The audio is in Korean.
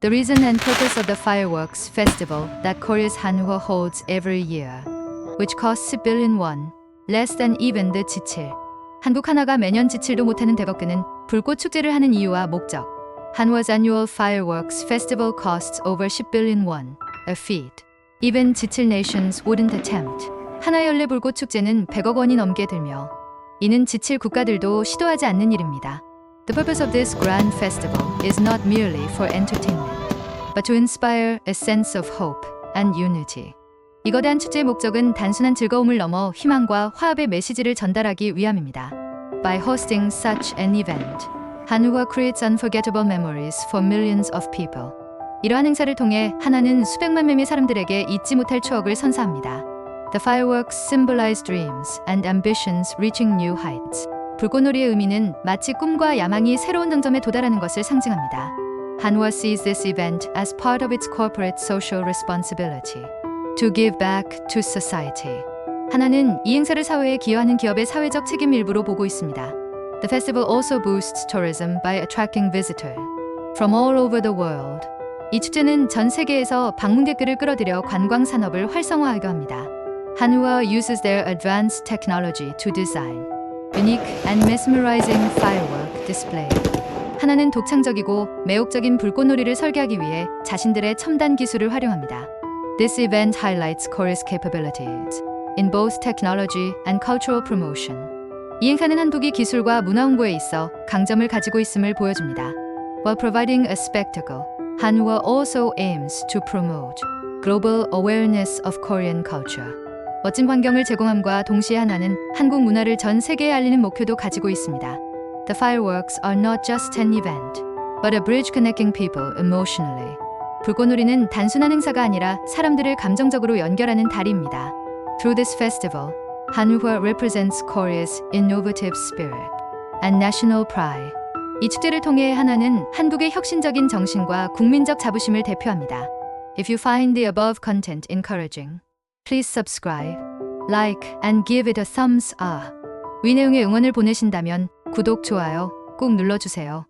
The reason and purpose of the fireworks festival that Korea's Hanwha holds every year, which costs a billion won, less than even the 지칠. 한국 하나가 매년 지칠도 못하는 대법교는 불꽃 축제를 하는 이유와 목적. Hanwha's annual fireworks festival costs over 10 billion won, a feat. Even 지칠 nations wouldn't attempt. 하나 연례 불꽃 축제는 100억 원이 넘게 들며 이는 지칠 국가들도 시도하지 않는 일입니다. The purpose of this grand festival is not merely for entertainment, but to inspire a sense of hope and unity. 이 거대한 축제의 목적은 단순한 즐거움을 넘어 희망과 화합의 메시지를 전달하기 위함입니다. By hosting such an event, 한우가 creates unforgettable memories for millions of people. 이러한 행사를 통해 하나는 수백만 명의 사람들에게 잊지 못할 추억을 선사합니다. The fireworks symbolize dreams and ambitions reaching new heights. 불꽃놀이의 의미는 마치 꿈과 야망이 새로운 정점에 도달하는 것을 상징합니다. 한화 sees this event as part of its corporate social responsibility to give back to society. 하나는 이 행사를 사회에 기여하는 기업의 사회적 책임 일부로 보고 있습니다. The festival also boosts tourism by attracting visitors from all over the world. 이 축제는 전 세계에서 방문객들을 끌어들여 관광 산업을 활성화하게 합니다. 한우와 uses their advanced technology to design unique and mesmerizing firework display. 하나는 독창적이고 매혹적인 불꽃놀이를 설계하기 위해 자신들의 첨단 기술을 활용합니다. This event highlights Korea's capabilities in both technology and cultural promotion. 이 행사는 한국이 기술과 문화 홍보에 있어 강점을 가지고 있음을 보여줍니다. While providing a spectacle, Hanwha also aims to promote global awareness of Korean culture. 멋진 환경을 제공함과 동시에 하나는 한국 문화를 전 세계에 알리는 목표도 가지고 있습니다. The fireworks are not just an event, but a bridge connecting people emotionally. 불꽃놀이는 단순한 행사가 아니라 사람들을 감정적으로 연결하는 다리입니다. Through this festival, 한우화 represents Korea's innovative spirit and national pride. 이 축제를 통해 하나는 한국의 혁신적인 정신과 국민적 자부심을 대표합니다. If you find the above content encouraging, please subscribe, like, and give it a thumbs up. 위 내용의 응원을 보내신다면 구독, 좋아요 꼭 눌러주세요.